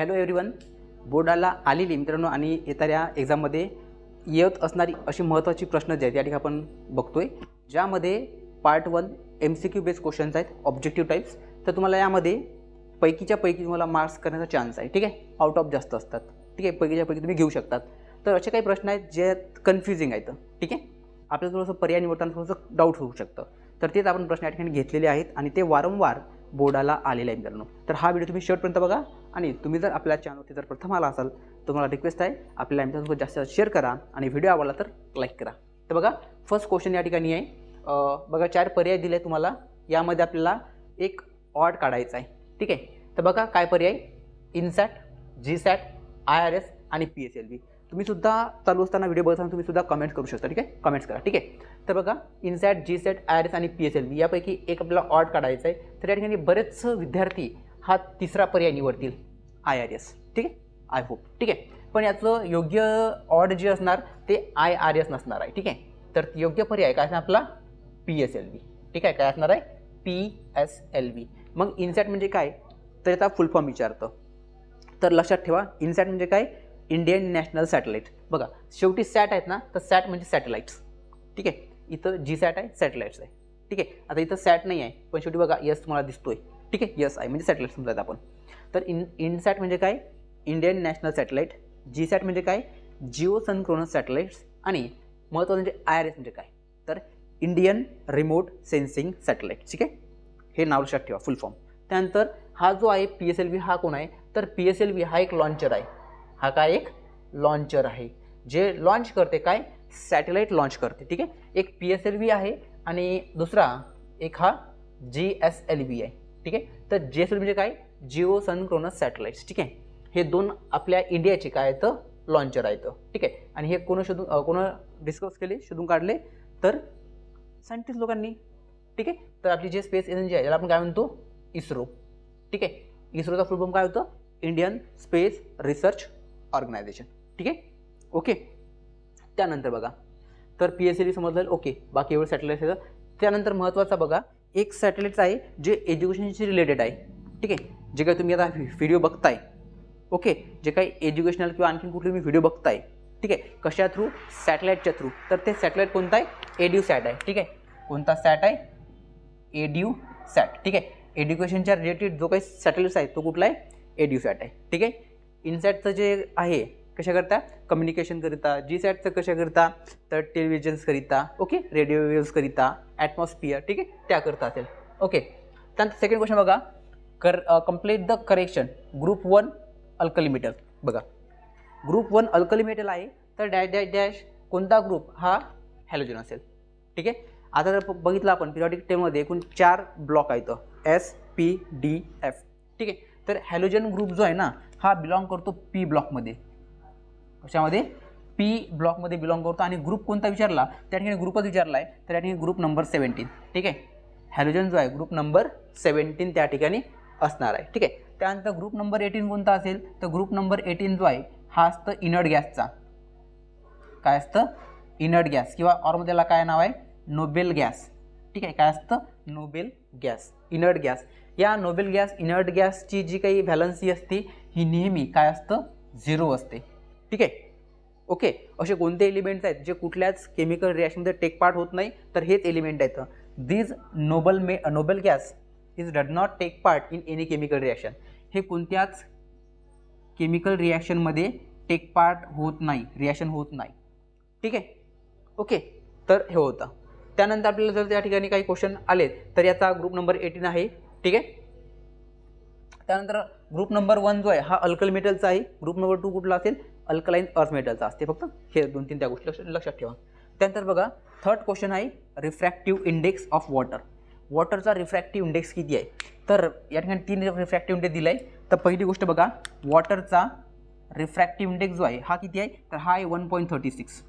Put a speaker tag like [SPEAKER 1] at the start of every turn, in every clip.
[SPEAKER 1] Hello everyone बोर्डाला आलेली मित्रांनो आणि येणाऱ्या एक्झाममध्ये येत असणारी अशी महत्त्वाची प्रश्न जे आहेत या ठिकाणी आपण बघतोय ज्यामध्ये part one M C Q based questions आहेत ऑब्जेक्टिव्ह टाईप्स तर तुम्हाला यामध्ये पैकीच्या पैकी तुम्हाला मार्क्स करण्याचा चान्स आहे ठीक आहे? आउट ऑफ जास्त असतात ठीक आहे? पैकीच्या पैकी तुम्ही घेऊ शकतात. तर असे काही प्रश्न आहेत जे कन्फ्युजिंग आहेत ठीक आहे? आपल्याला थोडंसं पर्याय निवडताना थोडंसं डाऊट होऊ शकतं. तर तेच आपण प्रश्न या ठिकाणी घेतलेले आहेत आणि ते वारंवार बोर्डाला आलेला आहे मित्रांनो. तर हा व्हिडिओ तुम्ही शेवटपर्यंत बघा आणि तुम्ही जर आपल्या चॅनलवरती जर प्रथम आला असाल तुम्हाला रिक्वेस्ट आहे आपल्या मित्रांसोबत जास्त शेअर करा आणि व्हिडिओ आवडला तर लाईक करा. तर बघा फर्स्ट क्वेश्चन या ठिकाणी आहे. बघा चार पर्याय दिले तुम्हाला. यामध्ये आपल्याला एक ऑड काढायचा आहे. ठीक आहे? तर बघा काय पर्याय? INSAT G SAT I R S आणि पी एस एल बी तुम्हीसुद्धा चालू असताना व्हिडिओ बघताना तुम्हीसुद्धा कमेंट करू शकता. ठीक आहे? कमेंट्स करा. ठीक आहे? तर बघा INSAT G SAT I R S आणि पी एस एल बी यापैकी एक आपल्याला ऑड काढायचा आहे तर या ठिकाणी बरेच विद्यार्थी हा तिसरा पर्याय निवडतील आय आर एस ठीक आहे? आय होप ठीक आहे? पण याचं योग्य ऑड जे असणार ते आय आर एस नसणार आहे. ठीक आहे? तर योग्य पर्याय काय असणार आपला? पी एस एल बी ठीक आहे? काय असणार आहे? पी एस एल बी मग इनसॅट म्हणजे काय? तर याचा फुल फॉर्म विचारतं. तर लक्षात ठेवा इनसॅट म्हणजे काय? इंडियन नॅशनल सॅटेलाईट बघा शेवटी सॅट आहेत ना तर सॅट म्हणजे सॅटेलाईट्स ठीक आहे? इथं जी सॅट आहे सॅटेलाईट्स आहे. ठीक आहे? आता इथं सॅट नाही आहे पण शेवटी बघा यस तुम्हाला दिसतोय. ठीक आहे? यस आहे म्हणजे सॅटेलाईट समजा आपण. तर इन इनसॅट म्हणजे काय? Indian national satellite G SAT म्हणजे काय? जिओ सनक्रोनस सॅटेलाईट्स आणि महत्त्वाचं म्हणजे आय आर एस म्हणजे काय? तर इंडियन रिमोट सेन्सिंग सॅटेलाईट ठीक आहे? हे नाव लक्षात ठेवा फुल फॉर्म त्यानंतर हा जो आहे पी एस एल व्ही हा कोण आहे? तर पी एस एल व्ही हा एक लॉन्चर आहे. हा काय एक? लॉन्चर आहे. जे लॉन्च करते काय? सॅटेलाईट लॉन्च करते ठीक आहे? एक पी एस एल व्ही आहे आणि दुसरा एक हा जी एस एल व्ही आहे ठीक आहे? तर जी एस एल म्हणजे काय? जिओ सनक्रोनस सॅटेलाईट्स ठीक आहे? हे दोन आपल्या इंडियाचे काय तर लॉन्चर आहेत ठीक आहे? आणि हे कोण शोधून कोण डिस्कस केले? शोधून काढले? तर सायंटिस्ट लोकांनी ठीक आहे? तर आपली जे स्पेस एजन्सी आहे त्याला आपण काय म्हणतो? इस्रो ठीक आहे? इस्रोचा फुल फॉर्म काय होतं? इंडियन स्पेस रिसर्च ऑर्गनायझेशन ठीक आहे? ओके त्यानंतर बघा. तर पी एस एल समजलं ओके बाकी एवढं सॅटेलाईट आहे त्यानंतर महत्त्वाचा बघा एक सॅटेलाईट आहे जे एज्युकेशनशी रिलेटेड आहे. ठीक आहे? जे काही तुम्ही आता व्हिडिओ बघताय. ओके जे काही एज्युकेशनल किंवा आणखी कुठले तुम्ही व्हिडिओ बघताय. ठीक आहे? कशा थ्रू सॅटेलाईटच्या थ्रू तर ते सॅटेलाईट कोणता आहे? एड्यू सॅट आहे. ठीक आहे? कोणता सॅट आहे? एड्यू सॅट ठीक आहे? एज्युकेशनच्या रिलेटेड जो काही सॅटेलाईट्स आहे तो कुठला आहे? एड्यू सॅट आहे. ठीक आहे? इनसॅटचं जे आहे कशाकरता कम्युनिकेशनकरिता जी सॅटचं कशाकरिता तर टेलिव्हिजन्सकरिता ओके रेडिओ वेव्सकरिता ॲटमॉस्फियर ठीक आहे? त्याकरता असेल. ओके त्यानंतर सेकंड क्वेश्चन बघा. कर complete the correction group one alkali metal बघा. ग्रुप वन अल्कलिमेटल आहे. तर डॅश डॅश डॅश कोणता ग्रुप हा हॅलोजन असेल. ठीक आहे? आता जर बघितलं आपण पिरियॉडिक टेबलमध्ये एकूण चार ब्लॉक आहेत. एस पी डी एफ ठीक आहे? तर हॅलोजन ग्रुप जो आहे ना हा बिलॉंग करतो पी ब्लॉकमध्ये कशामध्ये? पी ब्लॉकमध्ये बिलॉंग करतो आणि ग्रुप कोणता विचारला? त्या ठिकाणी ग्रुपच विचारला आहे तर त्या ठिकाणी ग्रुप नंबर सेवन्टीन ठीक आहे? हॅलोजन जो आहे ग्रुप नंबर सेवन्टीन त्या ठिकाणी असणार आहे. ठीक आहे? त्यानंतर ग्रुप नंबर एटीन कोणता असेल? तर ग्रुप नंबर एटीन जो आहे हा असतं इनर्ट गॅसचा काय असतं? इनर्ट गॅस किंवा ऑरमध्ये त्याला काय नाव आहे? नोबेल गॅस ठीक आहे? काय असतं? नोबेल गॅस इनर्ट गॅस या नोबेल गॅस इनर्ट गॅसची जी काही व्हॅलन्सी असते ही नेहमी काय असतं? झिरो असते. ठीक आहे? ओके. असे कोणते एलिमेंट्स आहेत जे कुठल्याच केमिकल रिॲक्शनमध्ये टेक पार्ट होत नाही? तर हेच एलिमेंट आहेत. These noble may noble gas is did not take part in any chemical reaction हे कोणत्याच केमिकल रिॲक्शनमध्ये टेक पार्ट होत नाही. रिॲक्शन होत नाही. ठीक आहे? ओके. तर हे होतं. त्यानंतर आपल्याला जर त्या ठिकाणी काही क्वेश्चन आले तर याचा ग्रुप नंबर एटीन आहे. ठीक आहे? त्यानंतर ग्रुप नंबर वन जो आहे हा अल्कल मेटलचा आहे. ग्रुप नंबर टू कुठला असेल? अल्कलाईन अर्थ मेटलचा असते फक्त. हे दोन तीन त्या गोष्टी लक्ष लक्षात ठेवा. त्यानंतर बघा थर्ड क्वेश्चन आहे रिफ्रॅक्टिव्ह इंडेक्स ऑफ वॉटर वॉटरचा रिफ्रॅक्टिव्ह इंडेक्स किती आहे? तर या ठिकाणी तीन रिफ्रॅक्टिव्ह इंडेक्स दिला आहे तर पहिली गोष्ट बघा वॉटरचा रिफ्रॅक्टिव्ह इंडेक्स जो आहे हा किती आहे? तर हा आहे वन पॉईंट थर्टी सिक्स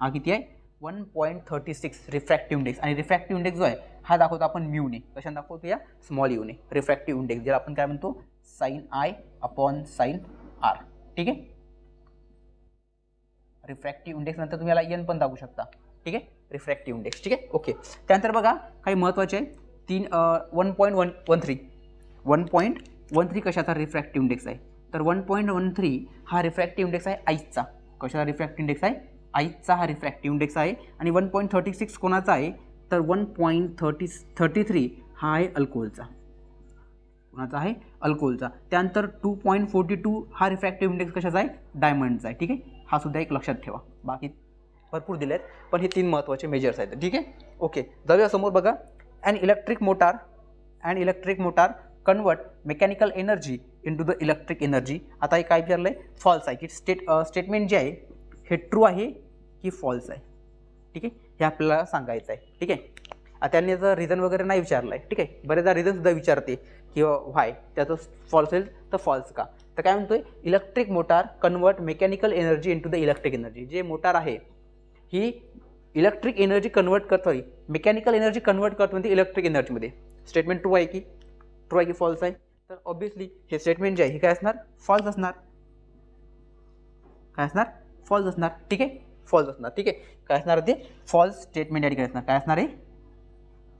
[SPEAKER 1] हा किती आहे? One point thirty six refractive index आणि रिफ्रॅक्टिव्ह इंडेक्स जो आहे हा दाखवतो आपण म्यूने कशाने दाखवतो या? स्मॉल यूने रिफ्रॅक्टिव्ह इंडेक्स ज्याला आपण काय म्हणतो? Sine I upon sine R ठीक आहे? रिफ्रॅक्टिव्ह इंडेक्स नंतर तुम्ही याला एन पण दाखवू शकता. ठीक आहे? रिफ्रॅक्टिव्ह इंडेक्स ठीक आहे? ओके त्यानंतर बघा काही महत्त्वाचे आहे तीन one point one one three one point one three कशाचा रिफ्रॅक्टिव्ह इंडेक्स आहे? तर वन पॉईंट वन थ्री हा रिफ्रॅक्टिव्ह इंडेक्स आहे आईसचा कशाचा रिफ्रॅक्टिव्ह इंडेक्स आहे? आईसचा हा रिफ्रॅक्टिव्ह इंडेक्स आहे. आणि वन पॉईंट थर्टी सिक्स कोणाचा आहे? तर one point thirty thirty three हा आहे अल्कोहोलचा. कोणाचा आहे? अल्कोहोलचा. त्यानंतर टू पॉईंट फोर्टी टू हा रिफ्रॅक्टिव्ह इंडेक्स कशाचा आहे? डायमंडचा आहे. ठीक आहे? हा सुद्धा एक लक्षात ठेवा. बाकी भरपूर दिले आहेत पण हे तीन महत्त्वाचे मेजर्स आहेत. ठीक आहे? ओके. जाऊया समोर बघा. And electric motor and electric motor convert mechanical energy into the electric energy आता हे काय विचारलं आहे फॉल्स आहे. की स्टेट स्टेटमेंट जे आहे हे ट्रू आहे की फॉल्स आहे? ठीक आहे? हे आपल्याला सांगायचं आहे ठीक आहे? त्यांनी जर रिझन वगैरे नाही विचारलं आहे ठीक आहे? बरेचदा रिझनसुद्धा विचारते की व्हाय त्याचं फॉल्स असेल तर फॉल्स का? तर काय म्हणतोय? Electric motor convert mechanical energy into the electric energy जे मोटार आहे ही इलेक्ट्रिक एनर्जी कन्वर्ट करतो मेकॅनिकल एनर्जी कन्वर्ट करतो म्हणजे इलेक्ट्रिक एनर्जीमध्ये स्टेटमेंट ट्रू आहे की? ट्रू आहे की फॉल्स आहे? तर ऑब्विसली हे स्टेटमेंट जे आहे हे काय असणार? फॉल्स असणार. काय असणार? फॉल्स असणार. ठीक आहे? फॉल्स असणार. ठीक आहे? काय असणार ते? फॉल्स स्टेटमेंट या ठिकाणी असणार. काय असणार आहे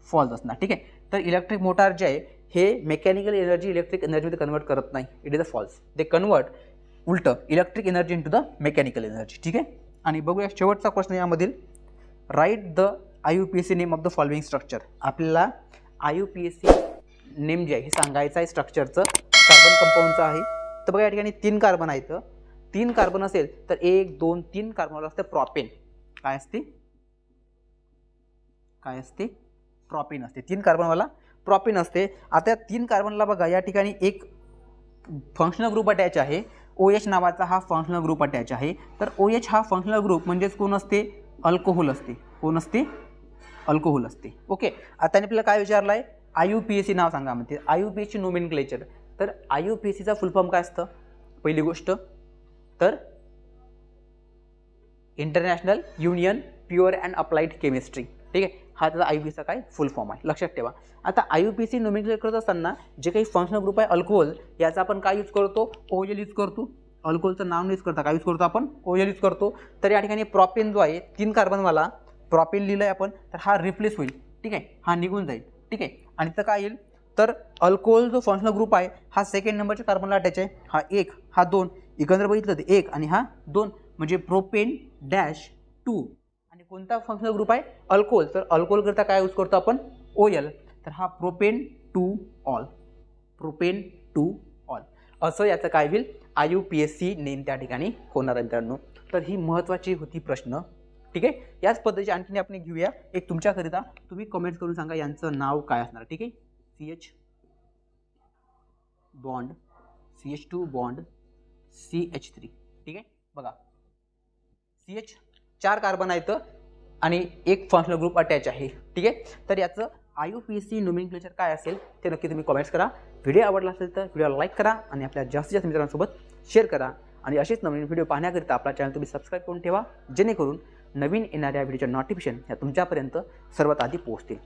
[SPEAKER 1] फॉल्स असणार. ठीक आहे? तर इलेक्ट्रिक मोटार जे आहे हे मेकॅनिकल एनर्जी इलेक्ट्रिक एनर्जीमध्ये कन्वर्ट करत नाही. It is a false they convert उलटं electric energy into the mechanical energy ठीक आहे? आणि बघूया शेवटचा प्रश्न यामधील. Right the I U P S C name of the following structure आपल्याला I U P S C name जे आहे हे सांगायचं आहे स्ट्रक्चरचं कार्बन कंपाऊंडचं आहे. तर बघा या ठिकाणी तीन कार्बन आहेत. तीन कार्बन असेल तर एक दोन तीन कार्बनला असतं प्रॉपेन काय असते? काय असते? प्रॉपिन असते. तीन कार्बनवाला प्रॉपिन असते. आता तीन कार्बनला बघा या ठिकाणी एक फंक्शनल ग्रुप अटॅच आहे. ओ एच नावाचा हा फंक्शनल ग्रुप अटॅच आहे. तर ओ एच हा फंक्शनल ग्रुप म्हणजेच कोण असते? अल्कोहोल असते. कोण असते? अल्कोहोल असते. ओके आता त्याने आपल्याला काय विचारलं आहे I U P S C नाव सांगा म्हणते. आय यू पी एसची नोमेन क्लेचर तर आय यू पी एस सीचा फुल फॉर्म काय असतं? पहिली गोष्ट. तर International Union pure and applied chemistry ठीक आहे? हा त्याचा आय यू पी सीचा काय? फुल फॉर्म आहे. लक्षात ठेवा. आता I U P C nomenclature करत असताना जे काही फंक्शनल ग्रुप आहे अल्कोहोल याचा आपण काय यूज करतो? ओएल यूज करतो. अल्कोहोलचं नाव यूज करता. काय यूज करतो आपण? ओएल यूज करतो. तर या ठिकाणी प्रॉपेन जो आहे तीन कार्बनवाला प्रॉपेन लिहिलं आहे आपण तर हा रिप्लेस होईल. ठीक आहे? हा निघून जाईल. ठीक आहे? आणि तर काय येईल? तर अल्कोहोल जो फंक्शनल ग्रुप आहे हा सेकंड नंबरच्या कार्बनला अटॅच आहे. हा एक हा दोन. एकंदर बघितलं तर एक आणि हा दोन. म्हणजे प्रोपेन डॅश टू कोणता फंक्शनल ग्रुप आहे? अल्कोहोल तर अल्कोहोलकरता काय यूज करतो आपण? ओ एल तर हा propane two ol propane two ol असं याचं काय होईल? I U P S C name त्या ठिकाणी होणार आहे मित्रांनो. तर ही महत्त्वाची होती प्रश्न. ठीक आहे? याच पद्धतीची आणखीन आपण घेऊया. एक तुमच्याकरिता. तुम्ही कमेंट्स करून सांगा यांचं नाव काय असणार. ठीक आहे? C H bond C H two bond C H three ठीक आहे? बघा. सी एच चार कार्बन आहेत आणि एक फंक्शनल ग्रुप अटॅच आहे. ठीक आहे? तर याचं I U P S C nomenclature काय असेल ते नक्की तुम्ही कमेंट्स करा. व्हिडिओ आवडला असेल तर व्हिडिओला लाईक करा आणि आपल्या जास्तीत जास्त मित्रांसोबत शेअर करा. आणि असेच नवीन व्हिडिओ पाहण्याकरिता आपला चॅनल तुम्ही सबस्क्राईब करून ठेवा जेणेकरून नवीन येणाऱ्या व्हिडिओच्या नोटिफिकेशन ह्या तुमच्यापर्यंत सर्वात आधी पोहोचतील.